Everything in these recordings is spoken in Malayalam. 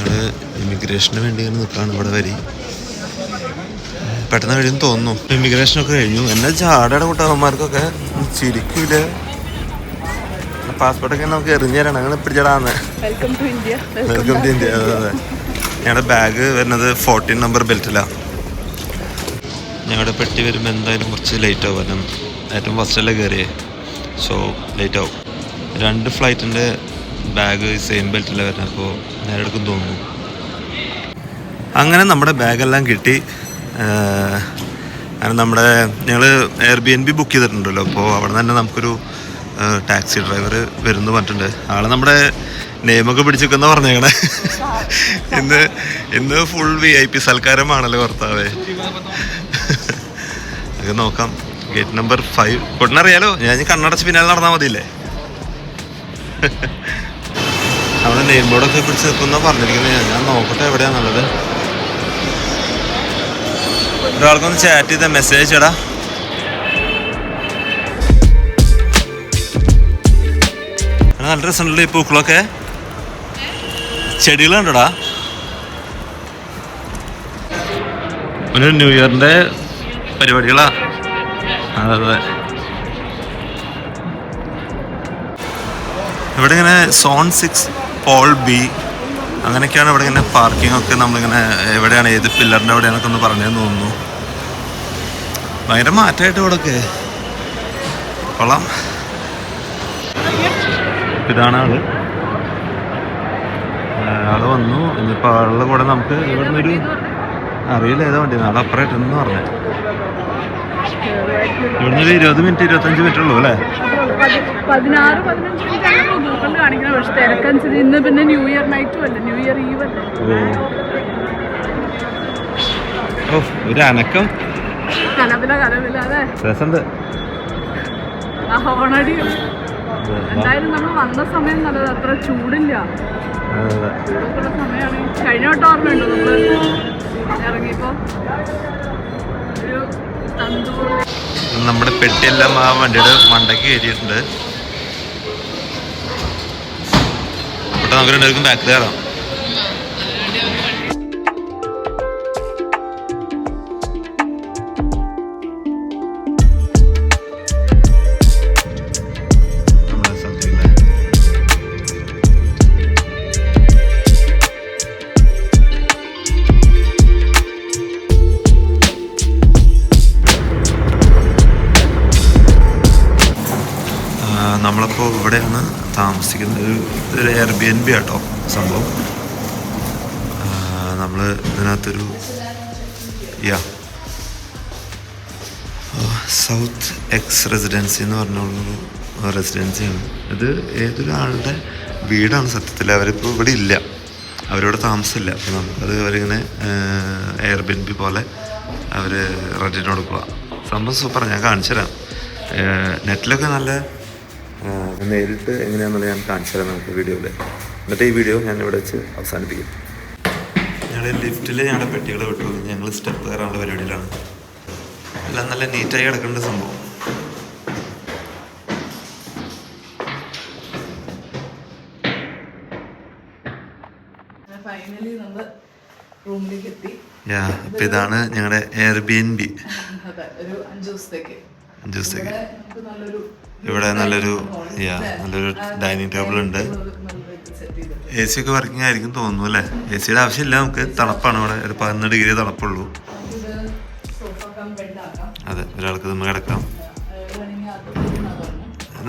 ഞങ്ങൾ ഇമിഗ്രേഷന് വേണ്ടി ഇങ്ങനെ നിൽക്കുകയാണ് ഇവിടെ വരി. പെട്ടെന്ന് കഴിയുമെന്ന് തോന്നുന്നു. ഇമിഗ്രേഷനൊക്കെ കഴിഞ്ഞു. എന്നെ ചാടയുടെ കൂട്ടവന്മാർക്കൊക്കെ ചിരിക്കൂല. പാസ്പോർട്ടൊക്കെ നമുക്ക് എറിഞ്ഞു തരണം അങ്ങനെ പിടിച്ചടാന്ന്. Welcome to India welcome to India അതെ അതെ. ഞങ്ങളുടെ ബാഗ് വരുന്നത് ഫോർട്ടീൻ നമ്പർ ബെൽറ്റിലാണ് ഞങ്ങളുടെ പെട്ടി വരുമ്പോൾ എന്തായാലും കുറച്ച് ലേറ്റ് ആവും. കാരണം ഏറ്റവും ഫസ്റ്റല്ലേ കയറിയേ സോ ലേറ്റ് ആവും. രണ്ട് ഫ്ലൈറ്റിന്റെ ബാഗ് സെയിം ബെൽറ്റിലാണ് വരുന്നത് അപ്പോൾ നേരെടുക്കും തോന്നുന്നു അങ്ങനെ നമ്മുടെ ബാഗെല്ലാം കിട്ടി. അങ്ങനെ നമ്മുടെ ഞങ്ങൾ Airbnb book ചെയ്തിട്ടുണ്ടല്ലോ. അപ്പോൾ അവിടെ തന്നെ നമുക്കൊരു ടാക്സി ഡ്രൈവർ വരുന്നു പറഞ്ഞിട്ടുണ്ട്. ആൾ നമ്മുടെ നെയിമൊക്കെ പിടിച്ചിരിക്കുന്ന പറഞ്ഞേക്കണേ. ഇന്ന് ഇന്ന് ഫുൾ വി ഐ പി സൽക്കാരമാണല്ലോ ഭർത്താവേ. അത് നോക്കാം. ഗേറ്റ് നമ്പർ ഫൈവ് കൊട്ടിനറിയാലോ ഞാൻ കണ്ണടച്ച് പിന്നാലെ നടന്നാൽ മതിയില്ലേ? അവിടെ നെയിം ബോർഡൊക്കെ പിടിച്ച് നിൽക്കുന്ന പറഞ്ഞിരിക്കുന്നത്. ഞാൻ നോക്കട്ടെ എവിടെയാന്നുള്ളത് ഒരാൾക്കൊന്ന് ചാറ്റ് ചെയ്ത മെസ്സേജ് എടാ, നല്ല രസമുണ്ടല്ലോ ഈ പൂക്കളൊക്കെ. ചെടികളുണ്ടോടാ? ഒരു ന്യൂ ഇയറിന്റെ പരിപാടികളാ. അതെ അതെ. ഇവിടെ ഇങ്ങനെ സോൺ സിക്സ് പോൾ ബി അങ്ങനെയൊക്കെയാണ് ഇവിടെ ഇങ്ങനെ പാർക്കിംഗ് ഒക്കെ നമ്മളിങ്ങനെ എവിടെയാണ് ഏത് പില്ലറിന്റെ എവിടെയാണൊക്കെ ഒന്ന് പറഞ്ഞതെന്ന് തോന്നുന്നു. ഭയങ്കര മാറ്റമായിട്ട് ഇവിടെയൊക്കെ കൊള്ളാം. ഇതാണ് ആൾ. ആൾ വന്നു. ഇനിയിപ്പോൾ ആളുടെ കൂടെ നമുക്ക് ഇവിടുന്ന് അറിയില്ല ഏതാ വണ്ടി? നാളെ അപ്പുറമായിട്ടെന്ന് പറഞ്ഞു ഇവിടുന്ന് ഒരു ഇരുപത് മിനിറ്റ് ഇരുപത്തഞ്ച് മിനിറ്റ് ഉള്ളൂ അല്ലേ? പതിനാറ് പതിനഞ്ച് മിനിറ്റാണ് ഗൂഗിളിൽ കാണിക്കുന്നത്. പക്ഷെ തിരക്കനുസരിച്ച് ഇന്ന് പിന്നെ ന്യൂ ഇയർ നൈറ്റും അല്ലേ ന്യൂ ഇയർ ഈവ് അല്ലേ? ഓ ഒരു അനക്കം. കലപില കലപില അതെ രസമുണ്ട്. ആ ഹോണടിയും എന്തായാലും നമ്മൾ വന്ന സമയം നല്ലത്. അത്ര ചൂടില്ല. സമയമാണ് കഴിഞ്ഞ വട്ടം ഓർമ്മയുണ്ടോ നമ്മൾ ഇറങ്ങിയപ്പോൾ ഒരു തന്തൂർ നമ്മുടെ പെട്ടിയെല്ലാം ആ വണ്ടിയുടെ മണ്ടയ്ക്ക് കയറ്റിയിട്ടുണ്ട്. ഇവിടെ നമുക്ക് രണ്ടുപേർക്കും ബാക്ക് കയറാം. റെസിഡൻസി എന്ന് പറഞ്ഞുള്ളൊരു റെസിഡൻസിയാണ് ഇത് ഏതൊരാളുടെ വീടാണ് സത്യത്തിൽ. അവരിപ്പോൾ ഇവിടെ ഇല്ല. അവരോട് താമസമില്ല. അപ്പോൾ നമുക്കത് അവരിങ്ങനെ എയർ ബി എൻ ബി പോലെ അവർ റെന്റിന് കൊടുക്കുക. സംഭവം സൂപ്പറാണ് ഞാൻ കാണിച്ചു തരാം. നെറ്റിലൊക്കെ നല്ല നേരിട്ട് എങ്ങനെയാണെന്നുള്ളത് ഞാൻ കാണിച്ചു തരാം നമുക്ക് വീഡിയോയിൽ. എന്നിട്ട് ഈ വീഡിയോ ഞാൻ ഇവിടെ വെച്ച് അവസാനിപ്പിക്കും. ഞങ്ങൾ ലിഫ്റ്റിൽ ഞങ്ങളുടെ പെട്ടികളെ വിട്ടു. ഞങ്ങൾ സ്റ്റെപ്പ് കയറാനുള്ള പരിപാടിയിലാണ്. എല്ലാം നല്ല നീറ്റായി കിടക്കേണ്ട സംഭവം. നമ്മൾ റൂമിലേക്ക് എത്തി യാ ഇപ്പം ഇതാണ് ഞങ്ങളുടെ എയർ ബി ബി ഒരു അഞ്ചു ദിവസത്തേക്ക്. അഞ്ചു ദിവസത്തേക്ക്. ഇവിടെ നല്ലൊരു നല്ലൊരു യാ നല്ലൊരു ഡൈനിങ് ടേബിൾ ഉണ്ട്. എ സി ഒക്കെ വർക്കിംഗ് ആയിരിക്കും തോന്നുന്നു അല്ലേ? എ സിയുടെ ആവശ്യമില്ല നമുക്ക് തണുപ്പാണ് ഇവിടെ. ഒരു പതിനൊന്ന് ഡിഗ്രി തണുപ്പുള്ളൂ. അതെ ഒരാൾക്ക് നമ്മൾ കിടക്കാം.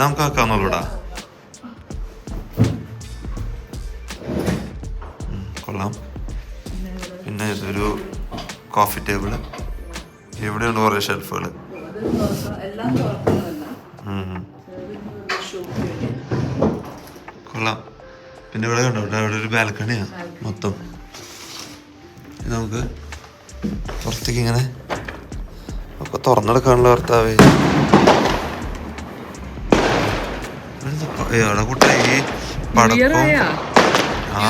നമുക്ക് ആക്കാന്നുള്ളൂടാ കൊള്ളാം. പിന്നെ ഇതൊരു കോഫി ടേബിൾ ഇവിടെയുണ്ട് കുറേ ഷെൽഫുകൾ കൊള്ളാം. പിന്നെ ഇവിടെ കണ്ടോ? ഇവിടെ അവിടെ ഒരു ബാൽക്കണിയാണ് മൊത്തം. നമുക്ക് പുറത്തേക്ക് ഇങ്ങനെ ഒക്കെ തുറന്നെടുക്കാനുള്ള ഭർത്താവേ അവിടെ കൂട്ട ഈ പടക്കം. ആ.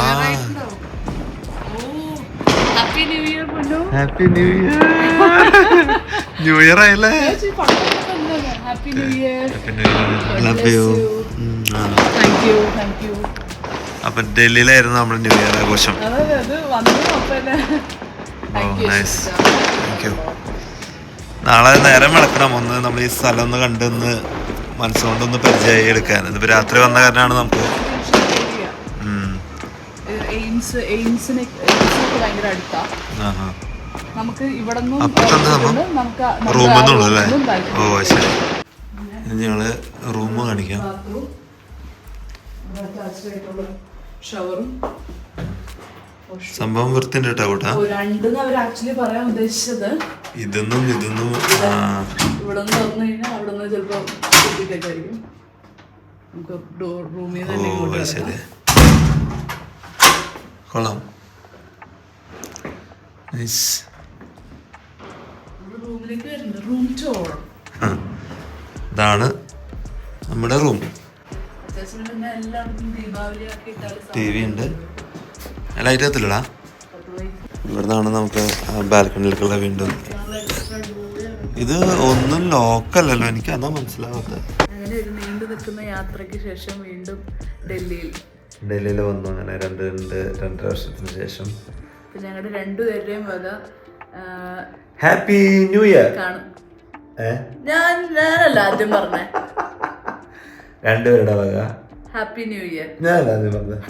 Happy new year happy new year new year ആയല്ലേ happy new year love you thank you thank you അപ്പൊ ഡൽഹിയിലായിരുന്നു നമ്മുടെ ന്യൂ ഇയർ ആഘോഷം. താങ്ക് നാളെ നേരം വിളക്കണം. ഒന്ന് നമ്മൾ ഈ സ്ഥലം ഒന്ന് കണ്ടൊന്ന് മനസ്സുകൊണ്ടൊന്ന് പരിചയമായി എടുക്കാൻ. ഇതിപ്പോ രാത്രി വന്ന കാരണമാണ് നമുക്ക്. എയിംസ് എയിംസിനെ എയിംസിനൊക്കെ ഭയങ്കര അടുത്താ. ആഹാ. നമുക്ക് ഇവിടെ? നമുക്ക് ഞങ്ങൾ റൂം കാണിക്കാം. ഷവറും സംഭവം വൃത്തിന്റെ കേട്ടോ. രണ്ടെന്ന് അവർ ആക്ച്വലി പറയാൻ ഉദ്ദേശിച്ചത്. ഇതൊന്നും ഇതൊന്നും ഇവിടെ നിന്ന് തുറന്നു കഴിഞ്ഞാൽ അവിടെ നിന്ന് ചിലപ്പോൾ നമുക്ക് ഡോർ റൂമിൽ തന്നെ കൊള്ളാം. ഇതാണ് നമ്മുടെ റൂം ടി വി ഉണ്ട്. ലൈറ്റ് എത്തില്ലടാ ഇവിടുന്നാണ് നമുക്ക് ബാൽക്കണിയിലേക്കുള്ള വീണ്ടും. ഇത് ഒന്നും ലോക്കല്ലല്ലോ എനിക്ക് അതാ മനസ്സിലാവാത്തത്. അങ്ങനെ ഒരു നീണ്ടു നിൽക്കുന്ന യാത്രയ്ക്ക് ശേഷം വീണ്ടും ഡൽഹിയിൽ. ഡൽഹിയിൽ വന്നു അങ്ങനെ രണ്ട് രണ്ട് രണ്ടര വർഷത്തിന് ശേഷം. പിന്നെ ഞങ്ങളുടെ രണ്ടുപേരുടെയും വക ഹാപ്പി ന്യൂ ഇയർ കാണും. ഞാൻ ഞാനല്ല ആദ്യം പറഞ്ഞേ. രണ്ടുപേരുടെ വക. ഹാപ്പി ന്യൂ ഇയർ ഞാൻ ആദ്യം പറഞ്ഞത്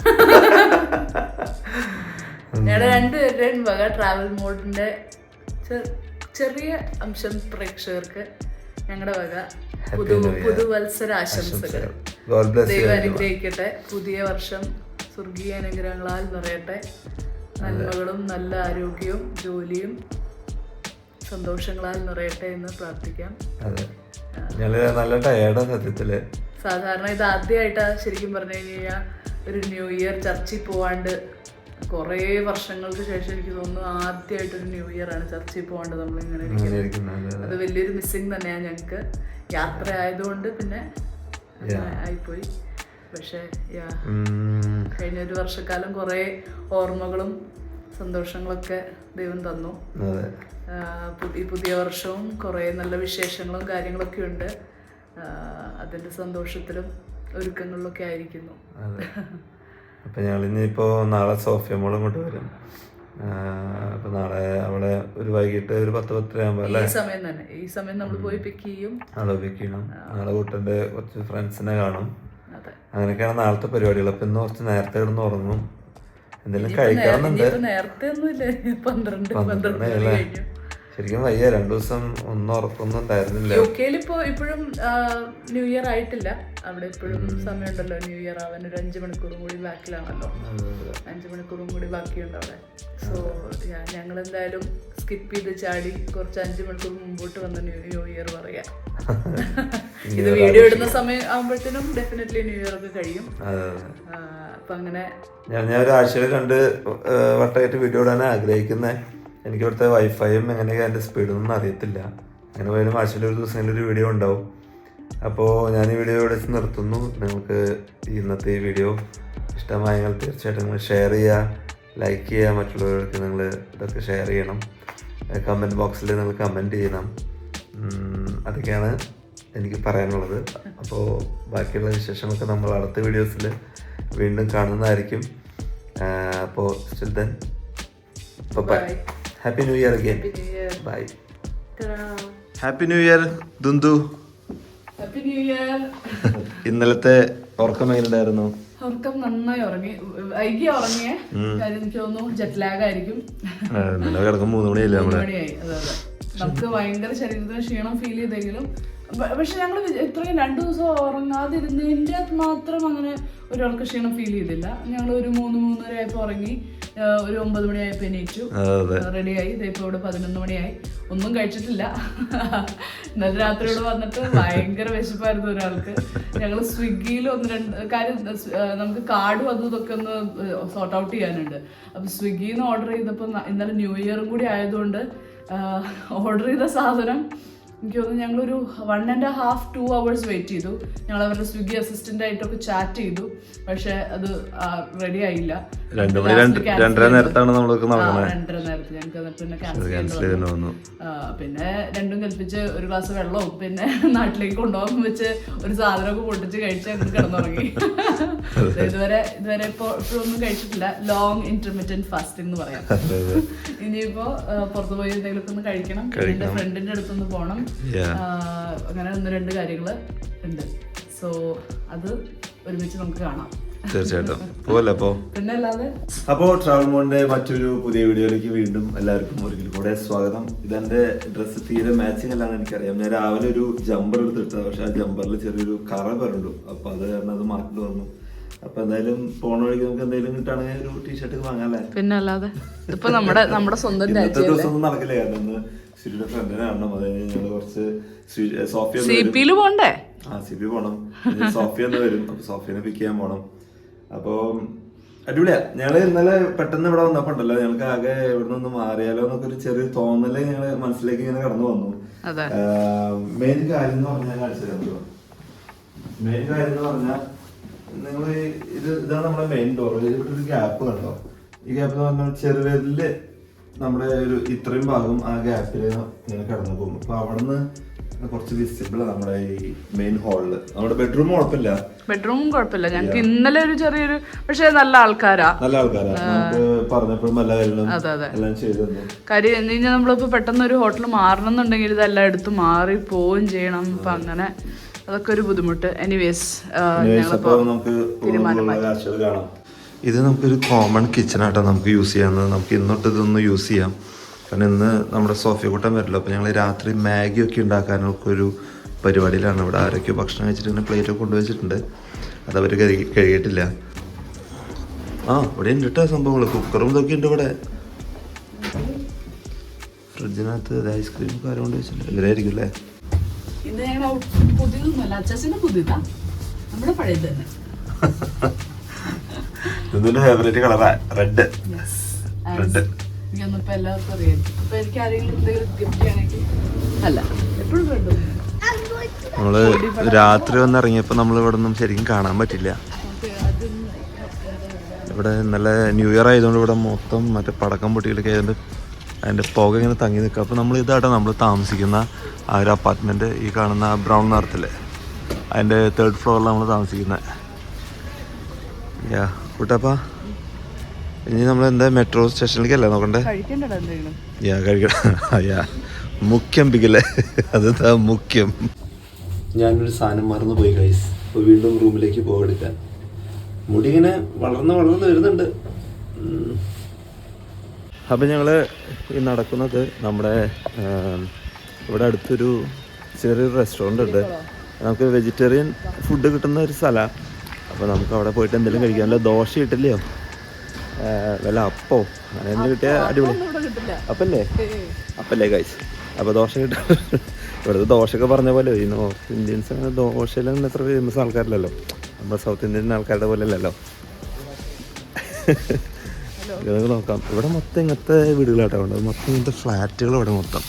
ഞങ്ങളുടെ രണ്ടുപേരുടെയും വക ട്രാവൽ മോഡിന്റെ ചെറിയ അംശം പ്രേക്ഷകർക്ക് ഞങ്ങളുടെ വക പുതു പുതുവത്സര ആശംസകൾ. ദൈവം അനുഗ്രഹിക്കട്ടെ. പുതിയ വർഷം സ്വർഗീയ അനുഗ്രഹങ്ങളാൽ നിറയട്ടെ. നന്മകളും നല്ല ആരോഗ്യവും ജോലിയും സന്തോഷങ്ങളാൽ നിറയട്ടെ എന്ന് പ്രാർത്ഥിക്കാം. ഞങ്ങൾ നല്ല ടയേർഡാ സത്യത്തിൽ. സാധാരണ ഇത് ആദ്യമായിട്ടാ ശരിക്കും പറഞ്ഞു കഴിഞ്ഞാൽ ഒരു ന്യൂ ഇയർ ചർച്ചിൽ പോവാണ്ട് കുറേ വർഷങ്ങൾക്ക് ശേഷം എനിക്ക് തോന്നുന്നു ആദ്യമായിട്ടൊരു ന്യൂ ഇയർ ആണ് ചർച്ചിൽ പോകേണ്ടത് നമ്മളിങ്ങനെ ഇരിക്കുന്നത്. ഇങ്ങനെ അത് വലിയൊരു മിസ്സിങ് തന്നെയാണ് ഞങ്ങൾക്ക് യാത്ര ആയതുകൊണ്ട് പിന്നെ ആയിപ്പോയി. പക്ഷേ. കഴിഞ്ഞ ഒരു വർഷക്കാലം കുറേ ഓർമ്മകളും സന്തോഷങ്ങളൊക്കെ ദൈവം തന്നു. ഈ പുതിയ വർഷവും കുറേ നല്ല വിശേഷങ്ങളും കാര്യങ്ങളൊക്കെ ഉണ്ട്. അതിന്റെ അതിന്റെ സന്തോഷത്തിലും ഒരുക്കങ്ങളിലൊക്കെ ആയിരിക്കുന്നു. അതെ അപ്പൊ ഞങ്ങൾ ഇനിയിപ്പോ നാളെ സോഫിയ മോളും കൊണ്ട് വരും. അപ്പൊ നാളെ അവളെ ഒരു വൈകിട്ട് ഒരു പത്ത് പത്തര ആകുമ്പോ അല്ലേ? സമയം തന്നെ. ഈ സമയം നമ്മൾ പോയി പിക്ക് ചെയ്യും. നാളെ ഉപയോഗിക്കണം നാളെ കൂട്ടന്റെ കുറച്ച് ഫ്രണ്ട്സിനെ കാണും. അങ്ങനെയൊക്കെയാണ് നാളത്തെ പരിപാടികൾ. അപ്പൊ ഇന്ന് കുറച്ച് നേരത്തെ കിടന്ന് ഉറങ്ങും. എന്തെങ്കിലും കഴിക്കണമെന്നുണ്ട്. നേരത്തെ ഒന്നുമില്ല. പന്ത്രണ്ട് പന്ത്രണ്ട് ശരിക്കും വയ്യ. രണ്ടു ദിവസം ഒന്നും ഉറക്കൊന്നും ഉണ്ടായിരുന്നില്ല. യു കെയിൽ ഇപ്പോൾ ഇപ്പോഴും ന്യൂ ഇയർ ആയിട്ടില്ല. അവിടെ ഇപ്പോഴും സമയമുണ്ടല്ലോ ന്യൂ ഇയർ ആവാൻ. ഒരു അഞ്ച് മണിക്കൂറും കൂടി ബാക്കിലാണല്ലോ. അഞ്ച് മണിക്കൂറും കൂടി ബാക്കിയുണ്ട് അവിടെ. സോ ഞങ്ങൾ എന്തായാലും സ്കിപ്പ് ചെയ്ത് ചാടി കുറച്ച് അഞ്ച് മണിക്കൂർ മുമ്പോട്ട് വന്ന ന്യൂ ഇയർ പറയാം. ഇത് വീഡിയോ ഇടുന്ന സമയം ആകുമ്പോഴത്തേനും ഡെഫിനറ്റ്ലി ന്യൂ ഇയർ ഒക്കെ കഴിയും. അപ്പൊ അങ്ങനെ ഞാൻ ഒരാഴ്ചയിൽ രണ്ട് വട്ടമായിട്ട് വീഡിയോ ഇടാൻ ആഗ്രഹിക്കുന്നത് എനിക്ക് ഇവിടുത്തെ വൈഫൈയും എങ്ങനെയൊക്കെ അതിന്റെ സ്പീഡൊന്നും അറിയത്തില്ല. അങ്ങനെ പോയാലും ആഴ്ചയിൽ ഒരു ദിവസം ഒരു വീഡിയോ ഉണ്ടാവും. അപ്പോൾ ഞാൻ ഈ വീഡിയോ ഇവിടെ നിർത്തുന്നു. നിങ്ങൾക്ക് ഇന്നത്തെ ഈ വീഡിയോ ഇഷ്ടമായെങ്കിൽ തീർച്ചയായിട്ടും നിങ്ങൾ ഷെയർ ചെയ്യുക ലൈക്ക് ചെയ്യുക മറ്റുള്ളവർക്ക് നിങ്ങൾ ഇതൊക്കെ ഷെയർ ചെയ്യണം. കമന്റ് ബോക്സിൽ നിങ്ങൾ കമന്റ് ചെയ്യണം. അതൊക്കെയാണ് എനിക്ക് പറയാനുള്ളത്. അപ്പോൾ ബാക്കിയുള്ള വിശേഷങ്ങളൊക്കെ നമ്മൾ അടുത്ത വീഡിയോസിൽ വീണ്ടും കാണുന്നതായിരിക്കും. അപ്പോൾ still then bye happy new year again bye happy new year Dundu happy new year ഇന്നലത്തെ ഉറക്കം എങ്ങനെയുണ്ടായിരുന്നു ഉറക്കം നന്നായി ഉറങ്ങി. വൈകി ഉറങ്ങിയ. കാര്യം എനിക്ക് തോന്നുന്നു ജെറ്റ് ലാഗ് ആയിരിക്കും. ഇന്നലെ കിടക്കും മൂന്ന് മണിയല്ലേ മൂന്ന് നമ്മൾ മണിയായി. അതെ അതെ. നമുക്ക് ഭയങ്കര ശരീരത്തിന് ക്ഷീണം ഫീൽ ചെയ്തെങ്കിലും. പക്ഷെ ഞങ്ങൾ ഇത്രയും രണ്ടു ദിവസം ഉറങ്ങാതെ ഇരുന്നതിന്റെ മാത്രം അങ്ങനെ ഒരാൾക്ക് ക്ഷീണം ഫീൽ ചെയ്തില്ല. ഞങ്ങൾ ഒരു മൂന്ന് മൂന്നര ആയപ്പോൾ ഉറങ്ങി. ഒരു ഒമ്പത് മണിയായപ്പോൾ എണീറ്റു. റെഡിയായി. ഇപ്പോൾ ഇവിടെ പതിനൊന്ന് മണിയായി. ഒന്നും കഴിച്ചിട്ടില്ല. ഇന്നലെ രാത്രി ഇവിടെ വന്നിട്ട് ഭയങ്കര വിശപ്പായിരുന്നു ഒരാൾക്ക്. ഞങ്ങൾ സ്വിഗ്ഗിയിൽ ഒന്ന് രണ്ട് കാര്യം നമുക്ക് കാർഡും അതും ഇതൊക്കെ ഒന്ന് സോർട്ട് ഔട്ട് ചെയ്യാനുണ്ട്. അപ്പം സ്വിഗ്ഗിയിൽ നിന്ന് ഓർഡർ ചെയ്തപ്പോൾ ഇന്നലെ ന്യൂ ഇയറും കൂടി ആയതുകൊണ്ട് ഓർഡർ ചെയ്ത സാധനം എനിക്ക് തോന്നുന്നു ഞങ്ങളൊരു one and half two hours wait ചെയ്തു. ഞങ്ങൾ അവരുടെ സ്വിഗ്ഗി അസിസ്റ്റന്റ് ആയിട്ടൊക്കെ ചാറ്റ് ചെയ്തു. പക്ഷെ അത് റെഡി ആയില്ല. രണ്ടര നേരത്താണ് രണ്ടര നേരത്ത്. ഞങ്ങൾക്ക് പിന്നെ ക്യാൻസൽ പിന്നെ രണ്ടും കൽപ്പിച്ച് ഒരു ഗ്ലാസ് വെള്ളവും പിന്നെ നാട്ടിലേക്ക് കൊണ്ടുപോകാൻ വെച്ച് ഒരു സാധനമൊക്കെ പൊട്ടിച്ച് കഴിച്ച് അങ്ങോട്ട് കിടന്നുറങ്ങി. ഇതുവരെ ഇതുവരെ ഇപ്പോൾ ഒന്നും കഴിച്ചിട്ടില്ല. ലോങ് ഇന്റർമീഡിയറ്റ് ഫാസ്റ്റിംഗ് എന്ന് പറയാം. ഇനിയിപ്പോ പുറത്തുപോയി പുറത്ത് പോയി എന്തെങ്കിലുമൊക്കെ ഒന്ന് കഴിക്കണം. എന്റെ ഫ്രണ്ടിന്റെ അടുത്തൊന്ന് പോകണം. അങ്ങനെ ഒന്ന് രണ്ട് കാര്യങ്ങൾ ഉണ്ട്. സോ അത് ഒരുമിച്ച് നമുക്ക് കാണാം. തീർച്ചയായിട്ടും. പോവല്ലേ അപ്പോ? ട്രാവൽ മോണിന്റെ മറ്റൊരു പുതിയ വീഡിയോയിലേക്ക് വീണ്ടും എല്ലാവർക്കും ഒരിക്കൽ കൂടെ സ്വാഗതം. ഇതെന്റെ ഡ്രസ്സ് തീരെ മാച്ചിങ് അല്ലാന്ന് എനിക്കറിയാം. ഞാൻ രാവിലെ ഒരു ജമ്പർ എടുത്തിട്ടത് പക്ഷെ ആ ജമ്പറിൽ ചെറിയൊരു കറ പറഞ്ഞു അപ്പൊ അത് കാരണം അത് മാറ്റി വന്നു അപ്പൊ എന്തായാലും പോണ വഴിക്ക് നമുക്ക് എന്തെങ്കിലും കിട്ടുകയാണെങ്കിൽ ഒരു ടീഷർട്ട് വാങ്ങാല്ലേ പിന്നെ അല്ലാതെ. ഇപ്പൊ നമ്മുടെ നമ്മുടെ സ്വന്തം ദിവസം ഒന്നും നടക്കില്ല. കാരണം ശ്രീയുടെ ഫ്രണ്ടിനെ കാണണം. അത് ഞങ്ങൾ കുറച്ച് സോഫിയ സി പോണ്ടേ? ആ സി പി പോണം സോഫിയ എന്ന് വരും. അപ്പൊ സോഫിയനെ പിക്ക് ചെയ്യാൻ പോണം. അപ്പോ അടിപൊളിയാ. ഞങ്ങൾ ഇന്നലെ പെട്ടെന്ന് ഇവിടെ വന്നപ്പോ ഉണ്ടല്ലോ ഞങ്ങൾക്ക് ആകെ ഇവിടെ നിന്ന് മാറിയാലോ എന്നൊക്കെ ഒരു ചെറിയ തോന്നൽ ഞങ്ങൾ മനസ്സിലേക്ക് ഇങ്ങനെ കടന്നു വന്നു. മെയിൻ കാര്യം എന്ന് പറഞ്ഞാൽ കാണിച്ചു മെയിൻ കാര്യം എന്ന് പറഞ്ഞാൽ നിങ്ങൾ ഇത് ഇതാണ് നമ്മുടെ മെയിൻ ഡോർ ഇവിടെ ഒരു ഗ്യാപ്പ് കണ്ടോ? ഈ ഗ്യാപ്പ് എന്ന് പറഞ്ഞാൽ നമ്മുടെ ഒരു ഇത്രയും ഭാഗം ആ ഗ്യാപ്പിൽ ഇങ്ങനെ കടന്നു പോകും അപ്പൊ അവിടുന്ന് കുറച്ച് വിസിബിൾ നമ്മുടെ ഈ മെയിൻ ഹാളിൽ നമ്മുടെ ബെഡ്റൂം കുഴപ്പമില്ല ബെഡ്റൂമും കുഴപ്പമില്ല. ഞങ്ങൾക്ക് ഇന്നലെ ഒരു ചെറിയൊരു പക്ഷെ നല്ല ആൾക്കാരാ. നല്ല ആൾക്കാരാ. പറഞ്ഞപ്പോഴും എല്ലാ കാര്യങ്ങളും ചെയ്തു കാര്യം എന്ന് കഴിഞ്ഞാൽ നമ്മളിപ്പോ പെട്ടെന്ന് ഒരു ഹോട്ടൽ മാറണം എന്നുണ്ടെങ്കിൽ ഇതെല്ലാം എടുത്ത് മാറി പോവുകയും ചെയ്യണം. അപ്പൊ അങ്ങനെ അതൊക്കെ ഒരു ബുദ്ധിമുട്ട്. എനിവേസ് നമുക്ക് തീരുമാനമായി. കാണാം. ഇത് നമുക്കൊരു കോമൺ കിച്ചണായിട്ടാണ് നമുക്ക് യൂസ് ചെയ്യാവുന്നത്. നമുക്ക് ഇന്നോട്ട് ഇതൊന്ന് യൂസ് ചെയ്യാം. കാരണം ഇന്ന് നമ്മുടെ സോഫിയ കൂട്ടം വരില്ല. അപ്പോൾ ഞങ്ങൾ രാത്രി മാഗി ഒക്കെ ഉണ്ടാക്കാനൊക്കെ ഒരു പരിപാടിയിലാണ്. ഇവിടെ ആരൊക്കെയോ ഭക്ഷണം കഴിച്ചിട്ട് ഇങ്ങനെ പ്ലേറ്റ് ഒക്കെ കൊണ്ടുവച്ചിട്ടുണ്ട് അത് അവർ കഴുകി കഴുകിയിട്ടില്ല. ആ ഇവിടെ ഉണ്ട് കേട്ടോ സംഭവങ്ങൾ കുക്കറും ഇതൊക്കെ ഉണ്ട് ഇവിടെ. ഫ്രിഡ്ജിനകത്ത് ഐസ്ക്രീം ഒക്കെ കൊണ്ട് വെച്ചിട്ടുണ്ട്. ഇവരായിരിക്കും അല്ലേ പുതിയതൊന്നുമല്ല. അച്ചാച്ചന്റെ പുതിയതാ. നമ്മുടെ പഴയത് തന്നെ ഇതിന്റെ ഫേവറേറ്റ് കളറാ റെഡ് റെഡ് എല്ലാവർക്കും അറിയാം. എനിക്ക് ആരെങ്കിലും എന്തെങ്കിലും ഗിഫ്റ്റ് അല്ല എപ്പോഴും റെഡ് നമ്മൾ രാത്രി വന്ന് ഇറങ്ങിയപ്പോൾ നമ്മൾ ഇവിടെ ഒന്നും ശരിക്കും കാണാൻ പറ്റില്ല. ഇവിടെ നല്ല ന്യൂ ഇയർ ആയതുകൊണ്ട് ഇവിടെ മൊത്തം മറ്റേ പടക്കം പൊട്ടികളൊക്കെ ആയതുകൊണ്ട് അതിന്റെ പുക ഇങ്ങനെ തങ്ങി നിൽക്കുക അപ്പോൾ നമ്മൾ ഇതാട്ടോ നമ്മൾ താമസിക്കുന്ന ആ ഒരു അപ്പാർട്ട്മെന്റ് ഈ കാണുന്ന ബ്രൗൺ നിറത്തില്ലേ അതിന്റെ തേർഡ് ഫ്ലോറിലാണ് നമ്മൾ താമസിക്കുന്നത് യാ കൂട്ടപ്പാ ഇനി നമ്മൾ എന്താ മെട്രോ സ്റ്റേഷനിലേക്കല്ലേ നോക്കണ്ടേ? കഴിക്കണ്ടടാ എന്തെങ്കിലും. യാ കഴിക്കണം. യാ മുഖ്യം പിക്കല്ലേ. അതാ മുഖ്യം? ഞാനൊരു സാധനം മറന്നു പോയി കൈസ് അപ്പോൾ വീണ്ടും റൂമിലേക്ക് പോകെടുക്കാൻ മുടി ഇങ്ങനെ വളർന്ന് വളർന്ന് വരുന്നുണ്ട്. അപ്പം ഞങ്ങൾ ഈ നടക്കുന്നത് നമ്മുടെ ഇവിടെ അടുത്തൊരു ചെറിയൊരു റെസ്റ്റോറന്റ് ഉണ്ട്. നമുക്ക് വെജിറ്റേറിയൻ ഫുഡ് കിട്ടുന്ന ഒരു സ്ഥലമാണ് അപ്പോൾ നമുക്ക് അവിടെ പോയിട്ട് എന്തെങ്കിലും കഴിക്കാം. നല്ല ദോശ കിട്ടില്ലയോ? വല്ല അപ്പോ. അങ്ങനെ എന്തെങ്കിലും കിട്ടിയാൽ അടിപൊളി. അപ്പല്ലേ? അപ്പല്ലേ കഴിച്ച് അപ്പോൾ ദോശ കിട്ടും. ഇവിടുത്തെ ദോശയൊക്കെ പറഞ്ഞ പോലെ ഈ നോർത്ത് ഇന്ത്യൻസ് അങ്ങനെ ദോശയിലൊന്നും എത്ര ഫേമസ് ആൾക്കാരില്ലല്ലോ. നമ്മുടെ സൗത്ത് ഇന്ത്യൻ ആൾക്കാരുടെ പോലെ അല്ലല്ലോ നമുക്ക് നോക്കാം. ഇവിടെ മൊത്തം ഇങ്ങനത്തെ വീടുകളാട്ടോ. ഉണ്ട് മൊത്തം ഇങ്ങനത്തെ ഫ്ലാറ്റുകൾ ഇവിടെ മൊത്തം.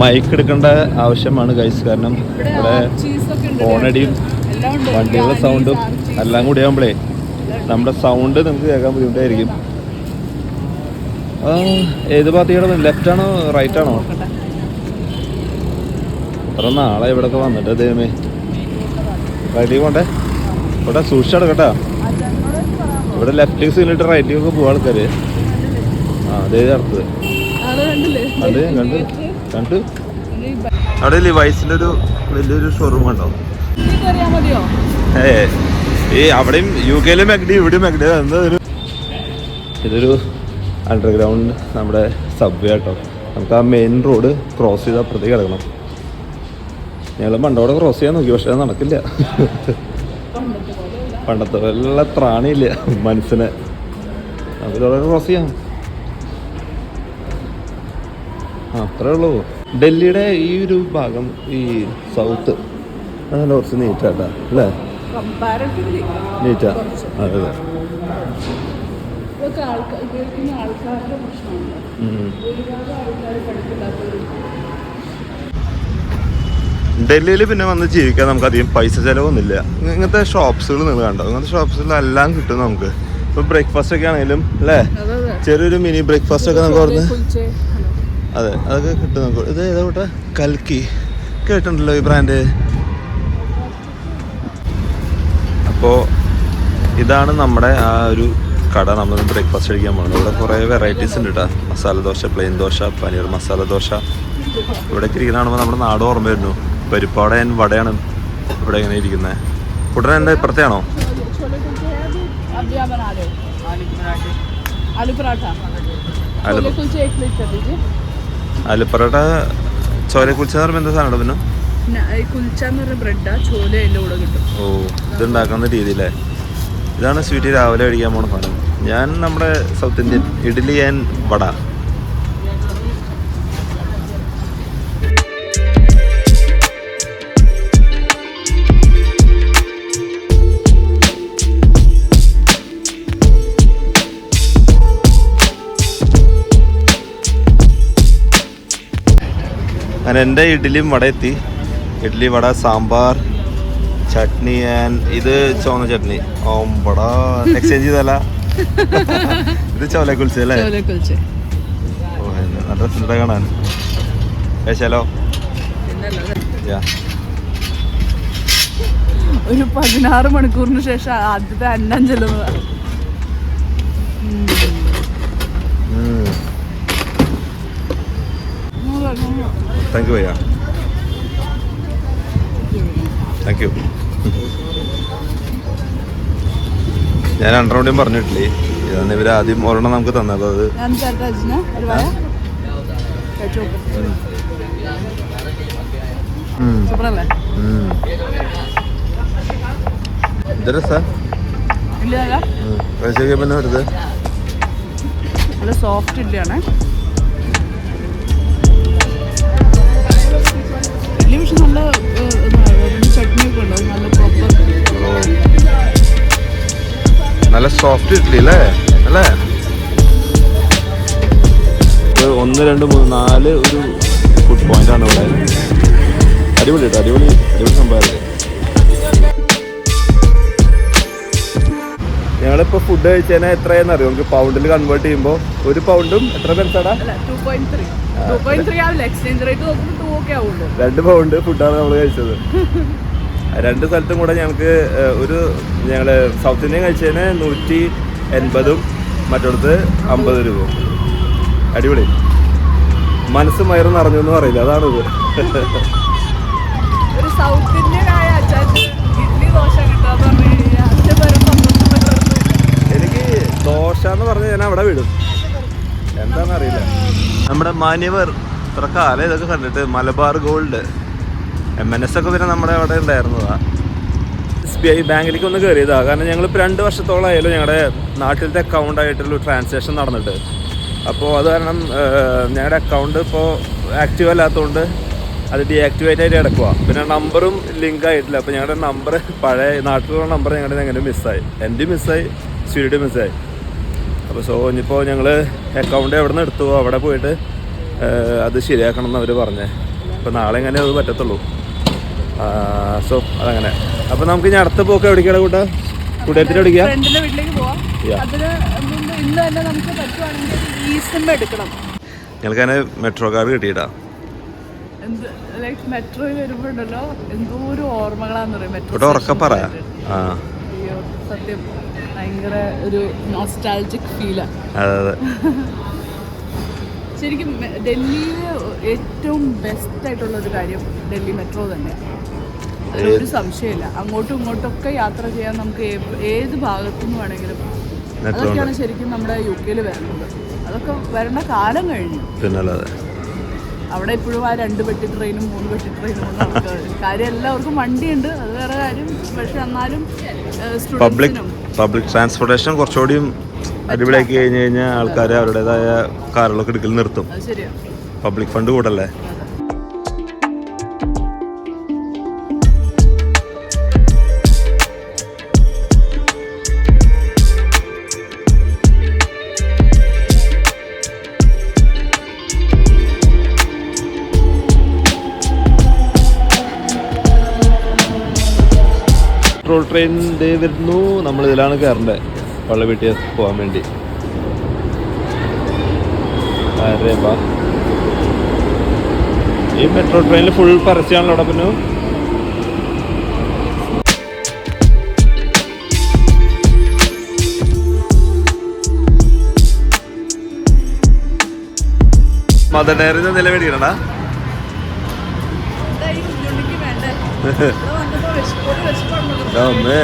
മൈക്ക് എടുക്കേണ്ട ആവശ്യമാണ് കൈസ് കാരണം ഇവിടെ ഓണടിയും ഫോണടിയും വണ്ടികളുടെ സൗണ്ടും എല്ലാം കൂടി ആകുമ്പോഴേ നമ്മുടെ സൗണ്ട് നമുക്ക് കേൾക്കാൻ ബുദ്ധിമുട്ടായിരിക്കും. ഏത് പാർട്ടിയുടെ ലെഫ്റ്റ് ആണോ റൈറ്റ് ആണോ? അത്ര നാളെ ഇവിടൊക്കെ വന്നിട്ട് ദൈവമേ? റൈറ്റിൽ പോണ്ടേ? ഇവിടെ സൂക്ഷിച്ചാണ് കേട്ടാ ഇവിടെ ലെഫ്റ്റ് സീനിട്ട് റൈറ്റിലേക്ക് പോവാ ആൾക്കാര്. ആ അതേ അടുത്തത്. അതെ കണ്ട് കണ്ട് കണ്ട്. അവിടെ ലിവൈസിന്റെ ഒരു വലിയൊരു ഷോറൂം ഉണ്ടോ ഈ ഇതൊരു അണ്ടർഗ്രൗണ്ട് നമ്മുടെ സബ്വേ ആട്ടോ. നമുക്ക് ആ മെയിൻ റോഡ് ക്രോസ് ചെയ്ത് അപ്പുറത്തേക്ക് കിടക്കണം ഞങ്ങൾ പണ്ടോടെ ക്രോസ് ചെയ്യാൻ നോക്കി പക്ഷെ അത് നടക്കില്ല. പണ്ടത്തെ വല്ല ത്രാണിയില്ല മനസ്സിനെ നമുക്ക് ക്രോസ് ചെയ്യാം. അത്രേ ഉള്ളൂ. ഡൽഹിയുടെ ഈ ഒരു ഭാഗം ഈ സൗത്ത് നല്ല കുറച്ച് നീറ്റാട്ടാ അല്ലേ? നീറ്റാ? അതെ അതെ. ഇതൊക്കെ ആൾക്കാർ ഉപയോഗിക്കുന്ന ആൾക്കാരുടെ പ്രശ്നമാണ്. ഒരുപാട് ആൾക്കാർ പഠിപ്പില്ലാത്തവരും. ഡൽഹിയിൽ പിന്നെ വന്ന് ജീവിക്കാൻ നമുക്ക് അധികം പൈസ ചിലവൊന്നുമില്ല. ഇങ്ങ- ഇങ്ങനത്തെ ഷോപ്സുകൾ നിങ്ങൾ കണ്ടോ? ഇങ്ങനത്തെ ഷോപ്സുകളെല്ലാം കിട്ടും നമുക്ക്. ഇപ്പൊ ബ്രേക്ക്ഫാസ്റ്റ് ഒക്കെ ആണെങ്കിലും അല്ലേ? ചെറിയൊരു മിനി ബ്രേക്ക്ഫാസ്റ്റ് ഒക്കെ നമുക്ക് പറഞ്ഞ് കുൽച്ചെ അതെ അതൊക്കെ കിട്ടും നമുക്ക്. ഇത് ഏതാ കൂട്ടാ? കൽക്കി. കേട്ടിട്ടുണ്ടല്ലോ ഈ ബ്രാൻഡ് അപ്പോൾ ഇതാണ് നമ്മുടെ ആ ഒരു കട. നമ്മൾ ബ്രേക്ക്ഫാസ്റ്റ് കഴിക്കാൻ പോകുന്നത് ഇവിടെ കുറേ വെറൈറ്റീസ് ഉണ്ട് കേട്ടോ മസാല ദോശ പ്ലെയിൻ ദോശ പനീർ മസാല ദോശ. ഇവിടെ ഇരിക്കുന്ന നമ്മുടെ നാട് ഓർമ്മ വരുന്നു. പരിപ്പാടൻ വടയാണ് ഇവിടെ ഇങ്ങനെ ഇരിക്കുന്നത് കുട്ടൻ എന്താ ഇപ്പുറത്തെയാണോ? ആലു പൊറോട്ട എന്ന് പറയുമ്പോൾ എന്താ സാധനം പിന്നെ? കിട്ടും. ഓ ഇതുണ്ടാക്കുന്ന ഇതാണ് സ്വീറ്റ് രാവിലെ കഴിക്കാൻ പോണ സാധനം. ഞാൻ നമ്മുടെ South Indian idli and vada. അങ്ങനെ എന്റെ ഇഡ്ഡലിയും വട എത്തി. ഇഡ്ഡലി വട സാമ്പാർ ചട്നി ആൻഡ് ഇത് ചുവന്ന ചട്നി. ഓമ്പട എക്സ്ചേഞ്ച് ചെയ്തല്ല ഇത് ചോല കുൽച്ച അല്ലേ? നല്ല രസമുണ്ട് കാണാൻ. യാ. ഒരു പതിനാറ് മണിക്കൂറിന് ശേഷം ആദ്യത്തെ അന്നം ചെല്ലുന്നതാണ് താങ്ക് യു ഭയ്യ താങ്ക് യു ഞാൻ രണ്ടര മണിയും പറഞ്ഞിട്ടില്ലേ? ഇതാണ് ഇവർ ആദ്യം ഒരെണ്ണം നമുക്ക് തന്നത്. ഇത് രസാ നല്ല പിന്നെ വരുത് നല്ല സോഫ്റ്റ് ഇഡ്ഡലിയാണ്. ഇഡ്ഡലി പക്ഷെ നല്ല ചട്നി നല്ല പ്രോപ്പർ നല്ല സോഫ്റ്റ് ഇഡ്ഡലി അല്ലേ? അല്ലേ ഒന്ന് രണ്ട് മൂന്ന് നാല് ഒരു ഫുഡ് പോയിന്റ് ആണ് ഇവിടെ. അടിപൊളി കേട്ടോ അടിപൊളി അടിപൊളി സംഭവമല്ലേ ഞങ്ങളിപ്പോൾ ഫുഡ് കഴിച്ചാൽ എത്രയെന്ന് അറിയോ? നമുക്ക് പൗണ്ടിൽ കൺവേർട്ട് ചെയ്യുമ്പോൾ ഒരു പൗണ്ടും എത്ര പെൻസാടാ രണ്ട് പൗണ്ട് ഫുഡാണ് നമ്മൾ കഴിച്ചത്. രണ്ട് സ്ഥലത്തും കൂടെ ഞങ്ങൾക്ക് ഒരു ഞങ്ങൾ സൗത്ത് ഇന്ത്യൻ കഴിച്ചതിന് നൂറ്റി എൺപതും മറ്റടുത്ത് അമ്പത് രൂപ അടിപൊളി. മനസ്സ് മയറ് നിറഞ്ഞു എന്ന് പറയില്ല? അതാണിത്. എനിക്ക് ദോശ എന്ന് പറഞ്ഞ് ഞാൻ അവിടെ വിടും. എന്താണെന്ന് അറിയില്ല നമ്മുടെ മാന്യവർ ഇത്ര കാലം ഇതൊക്കെ കണ്ടിട്ട് Malabar Gold M N S ഒക്കെ പിന്നെ നമ്മുടെ അവിടെ ഉണ്ടായിരുന്നതാ. എസ് ബി ഐ ബാങ്കിലേക്ക് ഒന്ന് കയറിയതാ കാരണം ഞങ്ങളിപ്പോൾ രണ്ട് വർഷത്തോളമായാലും ഞങ്ങളുടെ നാട്ടിലത്തെ അക്കൗണ്ട് ആയിട്ടുള്ള ട്രാൻസാക്ഷൻ നടന്നിട്ട്. അപ്പോൾ അത് കാരണം ഞങ്ങളുടെ അക്കൗണ്ട് ഇപ്പോൾ ആക്റ്റീവ് അല്ലാത്തതുകൊണ്ട് അത് ഡീആക്ടിവേറ്റ് ആയിട്ട് കിടക്കുക പിന്നെ നമ്പറും ലിങ്ക് ആയിട്ടില്ല. അപ്പോൾ ഞങ്ങളുടെ നമ്പർ പഴയ നാട്ടിലുള്ള നമ്പർ ഞങ്ങളുടെ എങ്ങനെ മിസ്സായി എന്റെ മിസ്സായി സ്വീഡ് മിസ്സായി അപ്പോൾ സോ ഇനിയിപ്പോൾ ഞങ്ങൾ അക്കൗണ്ട് എവിടെ നിന്ന് എടുത്തു അവിടെ പോയിട്ട് അത് ശരിയാക്കണം എന്ന് അവർ പറഞ്ഞേ. അപ്പോൾ നാളെ എങ്ങനെ അത് പറ്റത്തുള്ളൂ? സോ അതങ്ങനെ. അപ്പൊ നമുക്ക് ഇനി അടുത്ത പോക്ക് എവിടേക്കാണ് കൂട്ടാ? കൂട്ടത്തിൽ എവിടേക്കാ ഫ്രണ്ടിന്റെ വീട്ടിലേക്ക് പോവാം. Yeah. അതിന് മുമ്പ് ഇന്ന് തന്നെ നമുക്ക് പറ്റുവാണെങ്കിൽ ഈ സിം ഞങ്ങൾക്ക് അങ്ങനെ മെട്രോ കാർ കിട്ടിയിട്ടാ. മെട്രോയിൽ വരുമ്പോണ്ടല്ലോ എന്തോ ഒരു ഓർമ്മകളാന്ന് പറയും. മെട്രോ കൂട്ട ഉറക്ക പറ. ആ. അയ്യോ സത്യം. ഭയങ്കര ഒരു നോസ്റ്റാൾജിക് അതെ അതെ. ശരിക്കും ഡൽഹിയിൽ ഏറ്റവും ബെസ്റ്റ് ആയിട്ടുള്ള ഒരു കാര്യം ഡൽഹി മെട്രോ തന്നെയാണ് അതിലൊരു സംശയമില്ല. അങ്ങോട്ടും ഇങ്ങോട്ടൊക്കെ യാത്ര ചെയ്യാൻ നമുക്ക് ഏത് ഭാഗത്തുനിന്ന് വേണമെങ്കിലും അതൊക്കെയാണ് ശരിക്കും നമ്മുടെ യു കെയിൽ വരുന്നത്. അതൊക്കെ വരേണ്ട കാലം കഴിഞ്ഞു. പിന്നല്ലാതെ. അവിടെ ഇപ്പോഴും ആ രണ്ട് പെട്ടി ട്രെയിനും മൂന്ന് പെട്ടി ട്രെയിനും നമുക്ക് കാര്യം എല്ലാവർക്കും വണ്ടിയുണ്ട്. അത് വേറെ കാര്യം. പക്ഷെ എന്നാലും പബ്ലിക് പബ്ലിക് ട്രാൻസ്പോർട്ടേഷൻ കുറച്ചുകൂടിയും അടിപൊളിയാക്കി കഴിഞ്ഞ് കഴിഞ്ഞാൽ ആൾക്കാർ അവരുടേതായ കാറുകളൊക്കെ എടുക്കൽ നിർത്തും. പബ്ലിക് ഫണ്ട് കൂടല്ലേ? മെട്രോ ട്രെയിൻ ദേ വരുന്നു നമ്മൾ ഇതിലാണ് കയറേണ്ടത് പള്ളി വീട്ടിൽ പോകാൻ വേണ്ടി. അരേ ബാ. ഈ മെട്രോ ട്രെയിനിൽ ഫുൾ പരസ്യമാണല്ലോ അവിടെ പിന്നെ. മദർ ഡയറി നില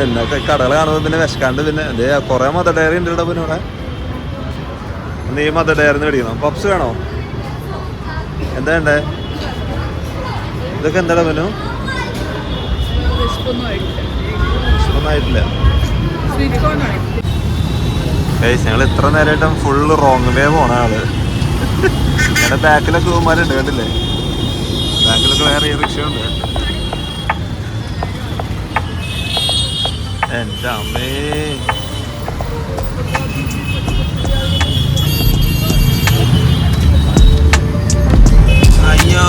എന്നൊക്കെ കടകൾ കാണുമ്പോൾ പിന്നെ വിശക്കാണ്ട് പിന്നെ അതേ കൊറേ മദർ ഡയറി ഉണ്ട് ഇവിടെ പിന്നെ ഇവിടെ. നീ മദർ ഡയറിന്ന് മേടിക്കണം പപ്സ് വേണോ? എന്താ വേണ്ടേ? ഇതൊക്കെ എന്താടാ പിന്നെ ഞങ്ങൾ ഇത്ര നേരമായിട്ടും ഫുള്ള് റോങ് വേ പോണ ആൾ. ഞങ്ങളുടെ ബാക്കിലൊക്കെ പോകുമാരുണ്ട് കണ്ടില്ലേ? ബാക്കിലൊക്കെ വേറെ ഈ റിക്ഷ ഉണ്ട്. എന്റെ അമ്മേ അയ്യോ